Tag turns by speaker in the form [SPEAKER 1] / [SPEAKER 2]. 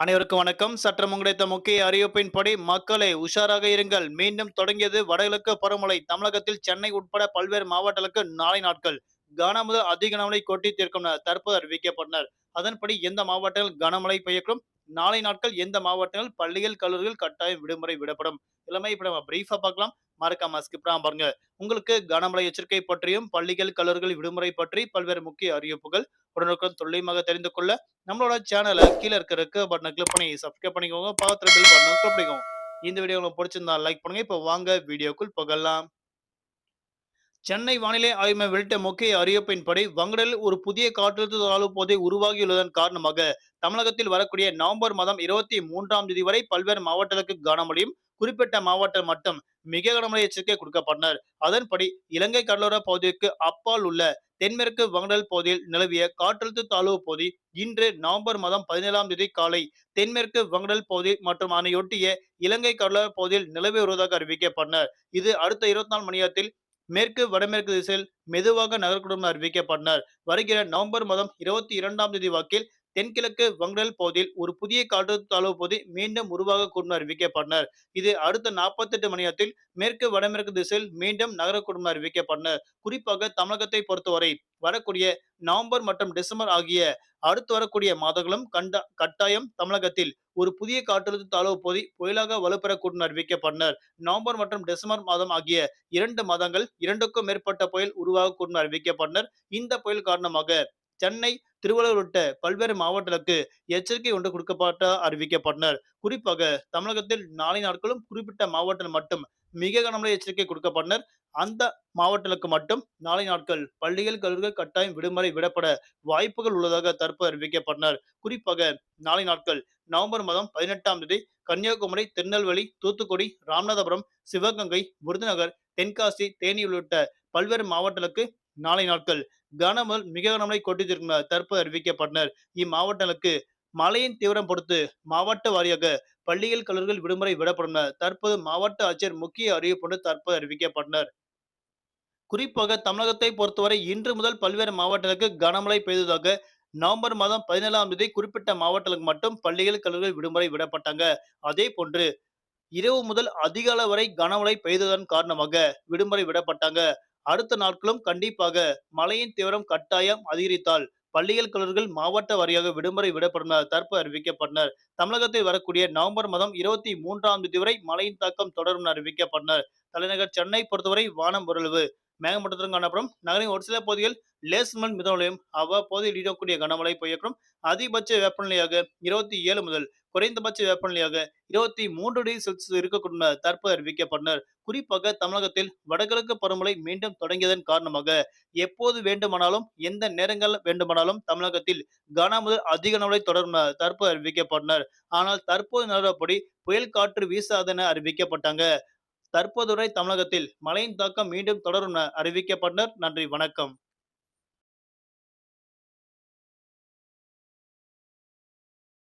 [SPEAKER 1] அனைவருக்கும் வணக்கம். சற்றம் கிடைத்த முக்கிய அறிவிப்பின்படி மக்களை உஷாராக இருங்கள். மீண்டும் தொடங்கியது வடகிழக்கு பருவமழை. தமிழகத்தில் சென்னை உட்பட பல்வேறு மாவட்டங்களுக்கு நாளை நாட்கள். கனமுதல் முதல் அதிக கனமழை கொட்டி தீர்க்கும் தற்போது அறிவிக்கப்பட்டனர். அதன்படி எந்த மாவட்டங்கள் கனமழை பெய்யக்கும் நாளை நாட்கள் எந்த மாவட்டங்கள் பள்ளிகள் கல்லூரிகள் கட்டாயம் விடுமுறை விடப்படும். எல்லாமே இப்ப நம்ம பிரீஃபா பார்க்கலாம். மறக்காம ஸ்கிப் பாருங்க. உங்களுக்கு கனமழை எச்சரிக்கை பற்றியும் பள்ளிகள் கல்லூரிகள் விடுமுறை பற்றி பல்வேறு முக்கிய அறிவிப்புகள் உடனுக்குடன் துல்லியமாக தெரிந்து கொள்ள நம்மளோட சேனலை கீழே இருக்க பட்டனை கிளிக் பண்ணி சப்ஸ்கிரைப் பண்ணிக்கோங்க. பக்கத்துல பில் பட்டனை கிளிக் பண்ணிக்கோங்க. இந்த வீடியோ உங்களுக்கு பிடிச்சிருந்தா லைக் பண்ணுங்க. இப்போ வாங்க வீடியோக்குள் போகலாம். சென்னை வானிலை ஆய்வு மையம் வெளியிட்ட முக்கிய அறிவிப்பின்படி வங்கடலில் ஒரு புதிய காற்றழுத்த தாழ்வு போதை உருவாகியுள்ளதன் காரணமாக தமிழகத்தில் வரக்கூடிய நவம்பர் மாதம் இருபத்தி மூன்றாம் தேதி வரை பல்வேறு மாவட்டங்களுக்கு கனமழையும் குறிப்பிட்ட மாவட்டம் மட்டும் மிக கனமழை எச்சரிக்கை கொடுக்கப்பட்டனர். அதன்படி இலங்கை கடலோர பகுதிக்கு அப்பால் உள்ள தென்மேற்கு வங்கடல் பகுதியில் நிலவிய காற்றழுத்த தாழ்வு பகுதி இன்று நவம்பர் மாதம் பதினேழாம் தேதி காலை தென்மேற்கு வங்கடல் பகுதி மற்றும் அதனையொட்டிய இலங்கை கடலோர பகுதியில் நிலவி வருவதாக அறிவிக்கப்பட்டனர் இது அடுத்த இருபத்தி நாலு மணி நேரத்தில் மேற்கு வடமேற்கு திசையில் மெதுவாக நகரக்கூடும் அறிவிக்கப்பட்டனர் வருகிற நவம்பர் மாதம் இருபத்தி இரண்டாம் தேதி வாக்கில் தென்கிழக்கு வங்கடல் பகுதியில் ஒரு புதிய காற்றழுத்த தாழ்வு பகுதி மீண்டும் உருவாகக்கூடும் அறிவிக்கப்பட்டனர். இது அடுத்த நாற்பத்தி எட்டு மணி நேரத்தில் மேற்கு வடமேற்கு திசையில் மீண்டும் நகரக்கூடும் அறிவிக்கப்பட்டனர். குறிப்பாக தமிழகத்தை பொறுத்தவரை வரக்கூடிய நவம்பர் மற்றும் டிசம்பர் ஆகிய அடுத்து வரக்கூடிய மாதங்களும் கண்ட கட்டாயம் தமிழகத்தில் ஒரு புதிய காற்றழுத்த தாழ்வு பகுதி புயலாக வலுப்பெறக்கூடும் அறிவிக்கப்பட்டனர். நவம்பர் மற்றும் டிசம்பர் மாதம் ஆகிய இரண்டு மாதங்கள் இரண்டுக்கும் மேற்பட்ட புயல் உருவாகக்கூடும் அறிவிக்கப்பட்டனர். இந்த புயல் காரணமாக சென்னை திருவள்ளூர் உள்ளிட்ட பல்வேறு மாவட்டங்களுக்கு எச்சரிக்கை ஒன்று கொடுக்கப்பட்ட அறிவிக்கப்பட்டனர். குறிப்பாக தமிழகத்தில் நாளை நாட்களும் குறிப்பிட்ட மாவட்டம் மட்டும் மிக கனமழை எச்சரிக்கை கொடுக்கப்பட்டனர். அந்த மாவட்டங்களுக்கு மட்டும் நாளை நாட்கள் பள்ளிகள் கல்லூரிகள் கட்டாயம் விடுமுறை விடப்பட வாய்ப்புகள் உள்ளதாக தற்போது அறிவிக்கப்பட்டனர். குறிப்பாக நாளை நாட்கள் நவம்பர் மாதம் பதினெட்டாம் தேதி கன்னியாகுமரி திருநெல்வேலி தூத்துக்குடி ராமநாதபுரம் சிவகங்கை விருதுநகர் தென்காசி தேனி உள்ளிட்ட பல்வேறு மாவட்டங்களுக்கு நாளை நாட்கள் கனமல் மிக கனமழை கொட்டித்திருக்கும் தற்போது அறிவிக்கப்பட்டனர். இம்மாவட்டங்களுக்கு மழையின் தீவிரம் பொறுத்து மாவட்ட வாரியாக பள்ளிகள் கல்லூரிகள் விடுமுறை விடப்படும் தற்போது மாவட்ட ஆட்சியர் முக்கிய அறிவிப்பு தற்போது அறிவிக்கப்பட்டனர். குறிப்பாக தமிழகத்தை பொறுத்தவரை இன்று முதல் பல்வேறு மாவட்டங்களுக்கு கனமழை பெய்ததாக நவம்பர் மாதம் பதினேழாம் தேதி குறிப்பிட்ட மாவட்டங்களுக்கு மட்டும் பள்ளிகள் கல்லூரிகள் விடுமுறை விடப்பட்டாங்க. அதே போன்று இரவு முதல் அதிகாலை வரை கனமழை பெய்ததன் காரணமாக விடுமுறை விடப்பட்டாங்க. அடுத்த நாட்களும் கண்டிப்பாக மழையின் தீவிரம் கட்டாயம் அதிகரித்தால் பள்ளிகள் கல்லூரிகள் மாவட்ட வாரியாக விடுமுறை விடப்படும் தற்போது அறிவிக்கப்பட்டனர். தமிழகத்தில் வரக்கூடிய நவம்பர் மாதம் இருபத்தி மூன்றாம் தேதி வரை மழையின் தாக்கம் தொடரும் அறிவிக்கப்பட்டனர். தலைநகர் சென்னை பொறுத்தவரை வானம் ஓரளவு மேகமூட்டத்துடன் காணப்படும். நகரின் ஒரு சில பகுதிகள் லேஸ்மல் மிதமலையும் அவ்வப்போது இடக்கூடிய கனமழை பெய்யக்கூடும். அதிகபட்ச வெப்பநிலையாக இருபத்தி ஏழு முதல் குறைந்தபட்ச வெப்பநிலையாக இருபத்தி மூன்று டிகிரி செல்சியஸ் இருக்கக்கூடும் தற்போது அறிவிக்கப்பட்டனர். குறிப்பாக தமிழகத்தில் வடகிழக்கு பருவமழை மீண்டும் தொடங்கியதன் காரணமாக எப்போது வேண்டுமானாலும் எந்த நேரங்கள் வேண்டுமானாலும் தமிழகத்தில் கன முதல் அதிக கனமழை தொடரும் தற்போது அறிவிக்கப்பட்டனர். ஆனால் தற்போது நிலவரப்படி புயல் காற்று வீசாதென அறிவிக்கப்பட்டாங்க. தற்போதுரை தமிழகத்தில் மழையின் தாக்கம் மீண்டும் தொடரும் என அறிவிக்கப்பட்டனர். நன்றி வணக்கம்.